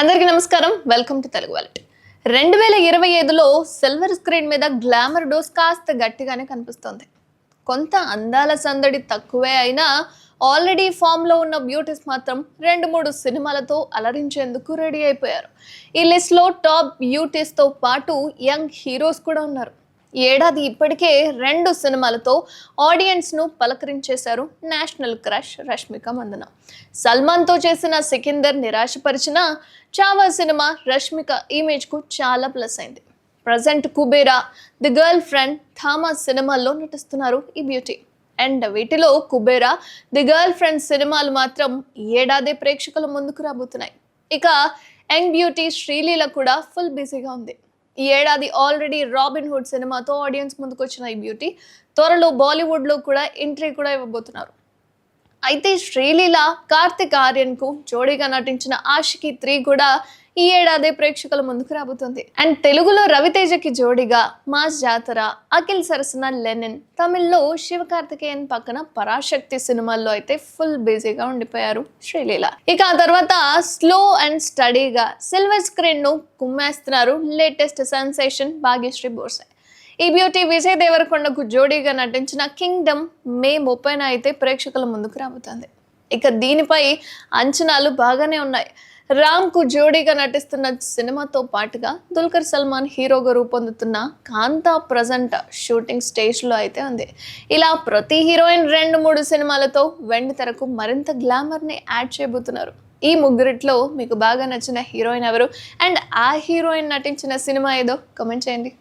అందరికీ నమస్కారం. Welcome to Telugu wallet రెండు వేల ఇరవై ఐదులో సిల్వర్ స్క్రీన్ మీద గ్లామర్ డోస్ కాస్త గట్టిగానే కనిపిస్తోంది. కొంత అందాల సందడి తక్కువే అయినా ఆల్రెడీ ఫామ్లో ఉన్న బ్యూటీస్ మాత్రం రెండు మూడు సినిమాలతో అలరించేందుకు రెడీ అయిపోయారు. ఈ లిస్ట్లో టాప్ బ్యూటీస్తో పాటు యంగ్ హీరోస్ కూడా ఉన్నారు. ఈ ఏడాది ఇప్పటికే రెండు సినిమాలతో ఆడియన్స్ను పలకరించేశారు నేషనల్ క్రష్ రష్మిక మందన. సల్మాన్తో చేసిన సికిందర్ నిరాశపరిచిన చావా సినిమా రష్మిక ఇమేజ్కు చాలా ప్లస్ అయింది. Present Kuberaa the girl friend Thomas సినిమాల్లో నటిస్తున్నారు ఈ బ్యూటీ. అండ్ వీటిలో కుబేరా ది గర్ల్ ఫ్రెండ్ సినిమాలు మాత్రం ఏడాది ప్రేక్షకుల ముందుకు రాబోతున్నాయి. ఇక యంగ్ బ్యూటీ శ్రీలీల కూడా ఫుల్ బిజీగా ఉంది. ఈ ఏడాది ఆల్రెడీ రాబిన్ హుడ్ సినిమాతో ఆడియన్స్ ముందుకు వచ్చిన ఈ బ్యూటీ త్వరలో బాలీవుడ్లో కూడా ఎంట్రీ కూడా ఇవ్వబోతున్నారు. అయితే శ్రీలీల కార్తిక్ ఆర్యన్కు జోడీగా నటించిన ఆషికి త్రీ కూడా ఈ ఏడాది ప్రేక్షకుల ముందుకు రాబోతుంది. అండ్ తెలుగులో రవితేజకి జోడిగా మాస్ జాతర అఖిల్ సరసన లెనిన్ తమిళ్ళో శివకార్తికేయన్ పక్కన పరాశక్తి సినిమాల్లో అయితే ఫుల్ బిజీగా ఉండిపోయారు శ్రీలీల. ఇక ఆ తర్వాత స్లో అండ్ స్టడీగా సిల్వర్ స్క్రీన్ను కుమ్మేస్తున్నారు లేటెస్ట్ సెన్సేషన్ భాగ్యశ్రీ బోర్సే. ఈ బ్యూటీ విజయ్ దేవరకొండకు జోడీగా నటించిన కింగ్డమ్ మే ముప్పైన అయితే ప్రేక్షకుల ముందుకు రాబోతుంది. ఇక దీనిపై అంచనాలు బాగానే ఉన్నాయి. రామ్కు జోడీగా నటిస్తున్న సినిమాతో పాటుగా దుల్కర్ సల్మాన్ హీరోగా రూపొందుతున్న కాంతా ప్రజెంట్ షూటింగ్ స్టేజ్లో అయితే ఉంది. ఇలా ప్రతి హీరోయిన్ రెండు మూడు సినిమాలతో వెండి తెరకు మరింత గ్లామర్ని యాడ్ చేయబోతున్నారు. ఈ ముగ్గురిట్లో మీకు బాగా నచ్చిన హీరోయిన్ ఎవరు? అండ్ ఆ హీరోయిన్ నటించిన సినిమా ఏదో కమెంట్ చేయండి.